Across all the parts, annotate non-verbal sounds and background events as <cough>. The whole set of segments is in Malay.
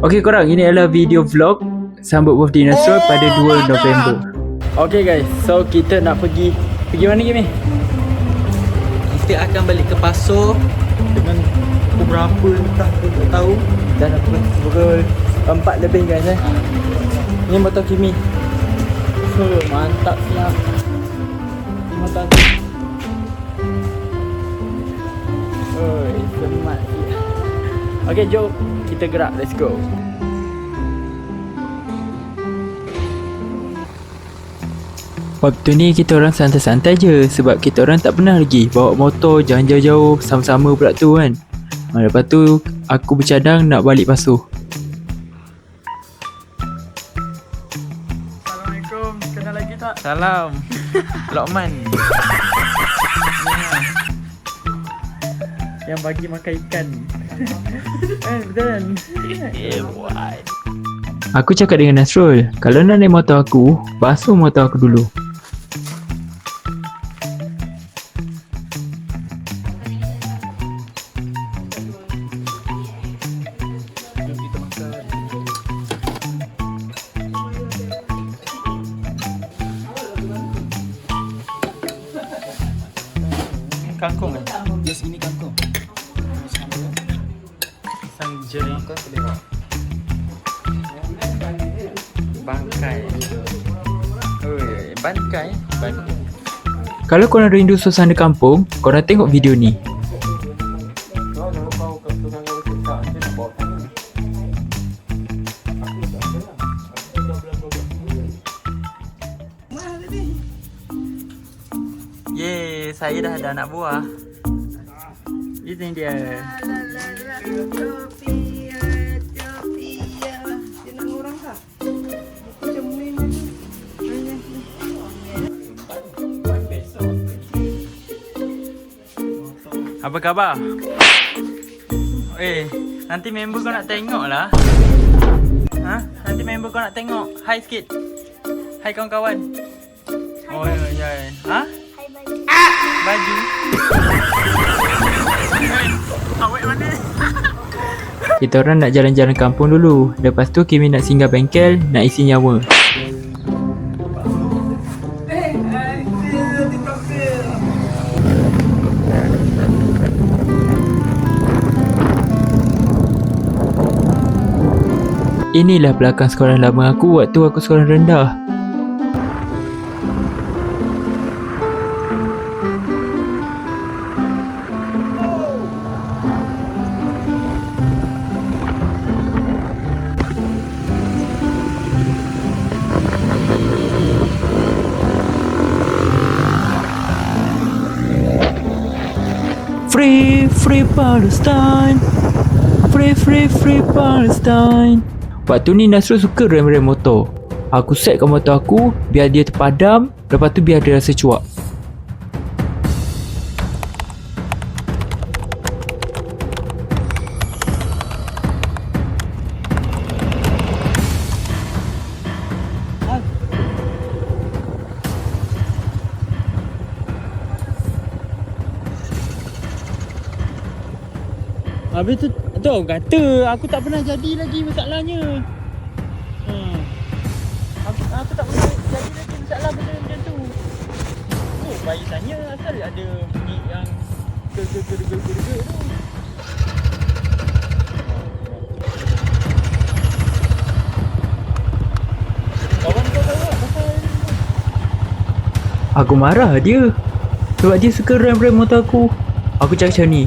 Okay korang, ini adalah video vlog sambut birthday Nasrul pada 2 November. Okay guys, so kita nak pergi pergi mana Kimi? Kita akan balik ke Paso dengan pukul berapa entah aku tak tahu. Dah nak pukul 4 lebih guys eh. Ni motor Kimi. So, mantap siap. Ni motor aku. Oi, semat siap. Okay, jom kita gerak. Let's go. Waktu ni kita orang santai-santai je sebab kita orang tak pernah lagi bawa motor jalan jauh-jauh sama-sama pula tu kan. Ha, lepas tu aku bercadang nak balik Pasuh. Assalamualaikum. Kenal lagi tak? Salam. Lokman. <laughs> Yang bagi makan ikan. Eh, betul kan? Aku cakap dengan Nasrul, kalau nak naik motor aku, basuh motor aku dulu. Kangkung Bangkai. Oi, bangkai. Bangkai. Kalau korang rindu suasana kampung, korang tengok video ni. Yeay, saya dah ada anak buah. Ini dia. Apa khabar? Eh, nanti member kau nak tengok lah. Ha? Nanti member kau nak tengok. Hai sikit. Hai kawan-kawan. Oh, ya, ya. Ha? Baju. Eh, <laughs> Awet mana? Kita orang nak jalan-jalan kampung dulu. Lepas tu Kimi nak singgah bengkel, nak isi nyawa. Inilah belakang sekolah lama aku waktu aku sekolah rendah. Free, free Palestine Free, free, free Palestine Waktu ni Nasrul suka rem-rem motor. Aku setkan motor aku Biar dia terpadam Lepas tu biar dia rasa cuak. Habis tu tu aku kata aku tak pernah jadi lagi masalahnya. Ha. Aku, aku tak pernah jadi lagi masalah benda macam tu. Oh, bayi tanya asal ada bunyi yang ger ger ger ger ger ger tu. Aku marah dia Sebab dia suka rem-rem motor aku Aku cakap macam ni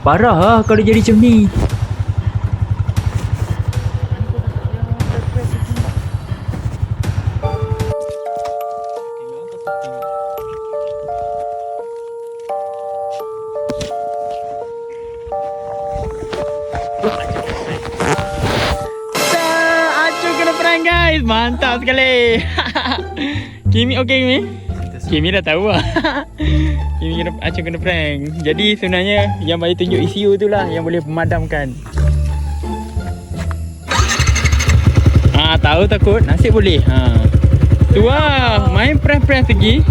Parah lah kalau jadi macam ni guys Mantap sekali Kimi okey Kimi? Kimi dah tahu lah Kimi kena Acung kena prank Jadi sebenarnya Yang bagi tunjuk ECU tu lah Yang boleh memadamkan Ah tahu takut Nasib boleh ha. Tu lah Main press-press lagi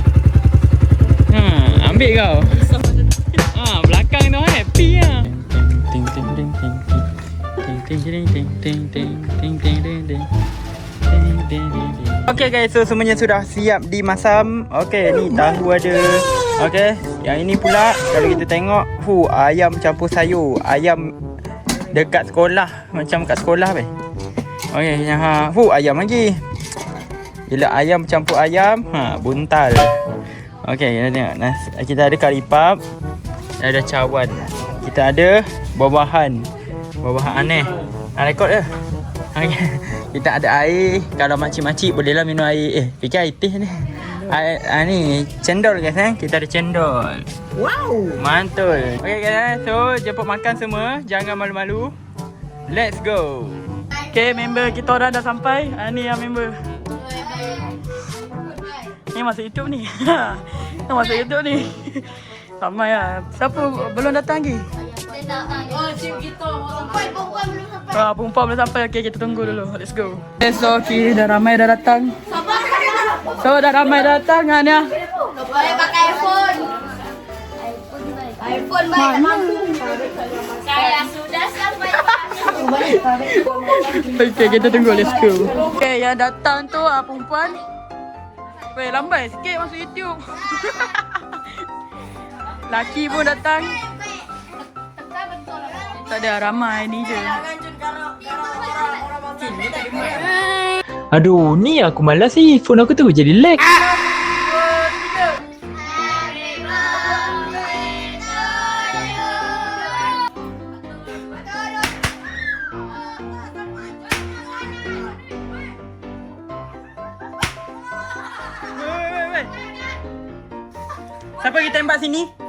ha, Ambil kau ha, Belakang tu happy lah Ting ting ting ting ting ting Ting ting ting ting ting ting ting ting ting. Ting, ting, Okay guys, so semuanya sudah siap dimasam. Okay, ni tahu ada. Okay, yang ini pula kalau kita tengok, hu ayam campur sayur. Ayam dekat sekolah, macam kat sekolah weh. Okay, yang ha, hu ayam lagi. Bila ayam campur ayam, ha buntal. Okay, kita tengok. Nas, kita ada kari pap, ada cawan. Kita ada buah-buahan. Buah-buahan aneh. Nak rekod ke? Okay. Kita ada air. Kalau makcik-makcik bolehlah minum air. Eh, fikir air teh ni. Air, ah, ni cendol guys eh. Kita ada cendol. Wow. Mantul. Okay guys, so jemput makan semua. Jangan malu-malu. Let's go. Okay, member kita orang dah sampai. Ah, ni yang member. Ni masuk YouTube ni. <laughs> Ni masuk YouTube ni. <laughs> Ramai lah. Siapa belum datang lagi? Oh, kita. Perempuan belum sampai. Ah, perempuan belum sampai. Okay, kita tunggu dulu. Let's go. Okay, so okay, dah ramai dah datang. So, dah ramai dah datang kan ya. Boleh pakai iPhone. iPhone baik tak mampu. Saya sudah sampai. Okay, kita tunggu. Let's go. Okay, yang datang tu ah, perempuan. Weh, lambai sikit masuk YouTube. <laughs> Laki pun datang. Tak ada ramai ni je. Aduh, ni aku malas ni. Phone aku tu jadi lag. Siapa kita tembak sini?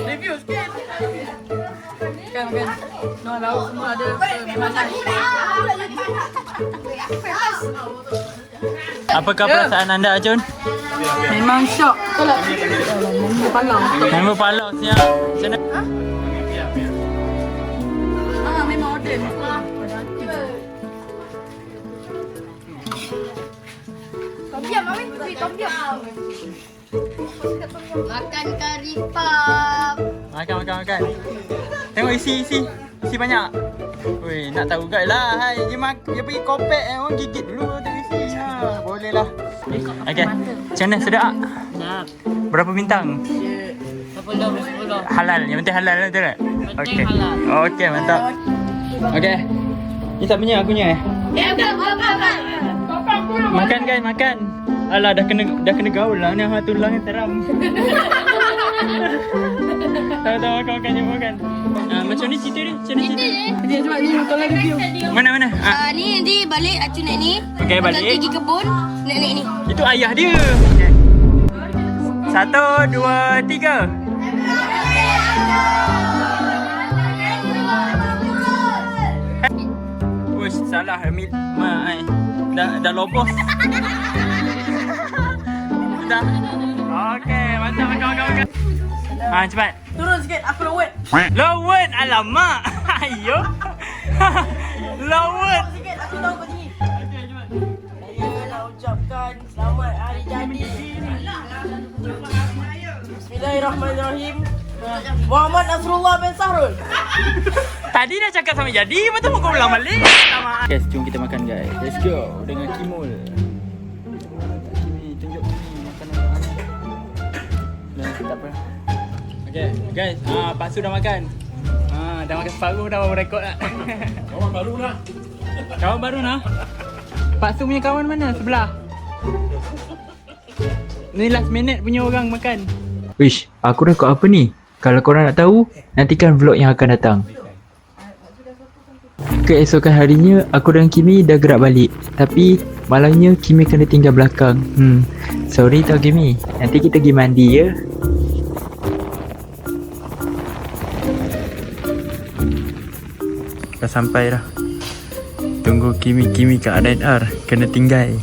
Review sikit. No lauk semua ada memang Apakah perasaan anda Acun? Memang syok. Betul tak? Memang palang. Member Palau siap. Macam mana? Ah, memang order. Makan kari pap. Makan makan makan. Tengok isi isi. Isi banyak. Weh, nak tahu guys lah. Hai, dia, mak, dia pergi kopek eh. Orang gigit dulu tu isi. Ha, boleh lah. Okay. Macam mana sedap? Nak. Berapa bintang? Sepuluh, sepuluh. Halal. Yang penting halal betul tak? Penting halal. Okey, mantap. Okey. Ni tak punya akunya eh. Eh, bukan, bukan. Makan guys, makan. Alah dah kena dah kena gaul lah ni hang tulang ni teram. <laughs> Tahu-tahu makan makan je makan. Ah, macam ni cerita dia, macam ni cerita. Dia cuba ni tolong review. Mana mana? Ah, Ah, ni nanti balik acu naik ni. Okey, balik. Nanti pergi kebun, nak naik ni. itu ayah dia. Satu, dua, tiga. Wush, salah Hamid. Ma, ai. Dah dah lobos. <laughs> dah. Okey, mantap makan makan makan. Ha, cepat. Turun sikit, aku nak wet. Lowet, alamak. <laughs> Ayo. <laughs> Lowet. Sikit, aku tahu kau tinggi. Saya nak ucapkan selamat hari jadi. Bismillahirrahmanirrahim. Muhammad Nasrullah bin Sahrul. <laughs> Tadi dah cakap sama jadi, lepas tu kau ulang balik. Guys, jom kita makan guys. Let's go dengan Kimul. Apa. Okay, guys. Ah, Pak Su dah makan. Ah, dah makan separuh dah baru rekod lah. <laughs> Kawan baru nak. Kawan baru nak. Pak Su punya kawan mana? Sebelah. Ni last minute punya orang makan. Wish, aku rekod apa ni? Kalau korang nak tahu, nantikan vlog yang akan datang. Keesokan harinya, aku dan Kimi dah gerak balik. Tapi, malangnya Kimi kena tinggal belakang. Hmm, sorry tau Kimi. Nanti kita pergi mandi ya. Dah sampai dah. Tunggu Kimi Kimi kat RNR Kena tinggal